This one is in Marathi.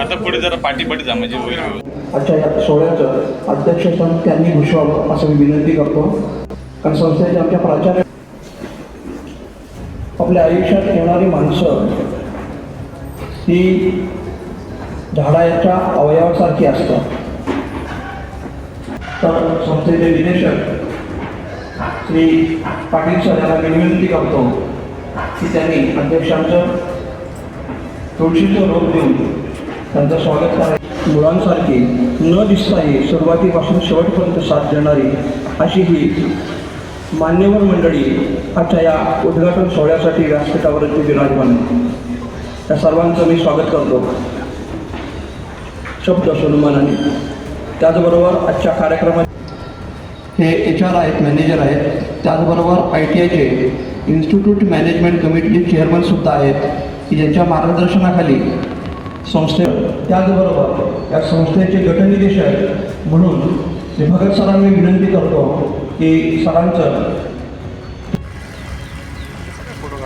आता पुढे जरा पाठीपाठी जा म्हणजे आजच्या या सोहळ्याचं अध्यक्षपद त्यांनी भूषवावं असं मी विनंती करतो. कारण संस्थेचे आमच्या प्राचार्य आपल्या आयुष्यात येणारी माणसं ही झाडाच्या अवयवासारखी असतात. तर संस्थेचे निदेशक श्री पाटील सर यांना मी विनंती करतो की त्यांनी अध्यक्षांचं तुळशीचं रोप देऊन त्यांचं स्वागत करायचं. मुलांसारखी न दिसताही सुरुवातीपासून शेवटपर्यंत साथ देणारी अशी ही मान्यवर मंडळी आजच्या या उद्घाटन सोहळ्यासाठी व्यासपीठावरती विराजमान. त्या सर्वांचं मी स्वागत करतो. शब्द सन्मानाने त्याचबरोबर आजच्या कार्यक्रमात हे एच आर आहेत मॅनेजर आहेत. त्याचबरोबर आय टी आयचे इन्स्टिट्यूट मॅनेजमेंट कमिटीचे चेअरमनसुद्धा आहेत की ज्यांच्या मार्गदर्शनाखाली संस्थे त्याचबरोबर या संस्थेचे गटनिदेशक म्हणून मी भगत सरांनी विनंती करतो की सरांचं फोटो